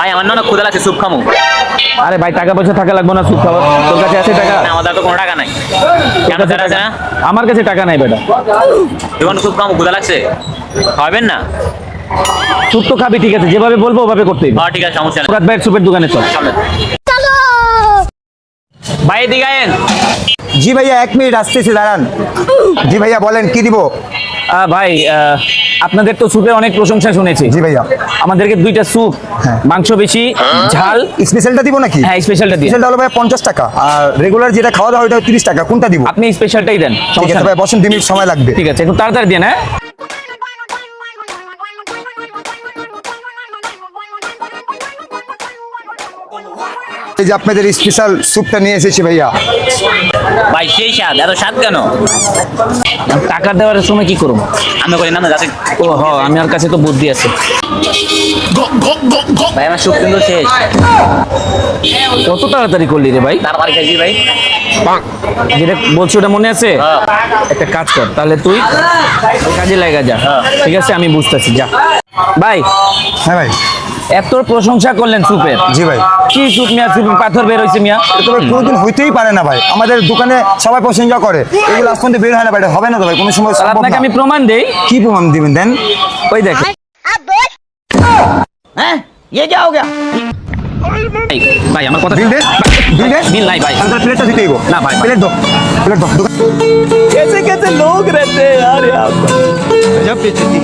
ভাই আমার না ক্ষুদা লাগছে স্যুপ খামু। আরে ভাই টাকা পয়সা থাকা লাগবে না সুদ খাওয়া। তোর কাছে আছে টাকা? না আমাদের তো কোনো টাকা নাই। কেন স্যার আছে না? আমার কাছে টাকা নাই বেটা। দোকান স্যুপ খামু ক্ষুদা লাগছে? খাবেন না? সুদ তো খাবি ঠিক আছে যেভাবে বলব ওভাবে করতে হ্যাঁ ঠিক আছে সমস্যা নেই। ভাইয়ের সুপের দোকানে চল। চলেন। ভাই এদিকে আয়েন। জি ভাইয়া এক মিনিট আসতেছি দাঁড়ান। জি ভাইয়া বলেন কি দিব? ভাই আপনাদের তো স্যুপের অনেক প্রশংসা শুনেছি। জি ভাইয়া। আমাদেরকে দুইটা স্যুপ হ্যাঁ। মাংস বেশি ঝাল। স্পেশালটা দিব নাকি? হ্যাঁ স্পেশালটা দিব স্পেশালটা হলো ভাই পঞ্চাশ টাকা আর রেগুলার যেটা খাওয়া দাওয়া ওটা 30 টাকা। কোনটা দিব? আপনি স্পেশালটাই দেন ঠিক আছে ভাই বসেন দিন মিনিট সময় লাগবে। ঠিক আছে একটু তাড়াতাড়ি দেন হ্যাঁ? এই যে আপনাদের স্পেশাল স্যুপটা নিয়ে এসেছি ভাইয়া। ভাই সেই স্বাদ এত স্বাদ কেন? টাকা দেওয়ার সময় কি করব? আমি করি না না যাতে ও হ আমি আর কাছে তো বুদ্ধি আছে। ভাই আমার স্যুপ কিন্তু শেষ। কত তাড়াতাড়ি করলি রে ভাই? তাড়াতাড়ি খাইছি ভাই। যেটা বলছি ওটা মনে আছে? হ্যাঁ। একটা কাজ কর তাহলে তুই কাজে লাগা যা। হ্যাঁ। ঠিক আছে আমি বুঝতেছি যা। ভাই হ্যাঁ ভাই। এত প্রশংসা করলেন সুপের জি ভাই কি সুপ মিয়া সুপ পাথর বের হয়েছে মিয়া এটা তো ভাই কোনোদিন হইতেই পারে না ভাই আমাদের দোকানে সবাই প্রশংসা করে এগুলো আজ পর্যন্ত বের হয় না ভাই এটা হবে না তো ভাই কোনো সময় তাহলে সম্ভব আপনাকে না। আমি প্রমাণ দেই কি প্রমাণ দিবেন দেন ওই দেখো হ্যাঁ ये क्या हो गया ভাই, ভাই আমার কথা বিল দে বিল দে বিল নাই ভাই তাহলে প্লেটটা দিতেই গো না ভাই, ভাই। প্লেট দো প্লেট দো দোকান कैसे कैसे लोग रहते हैं यार यहाँ पर গজব বেচতি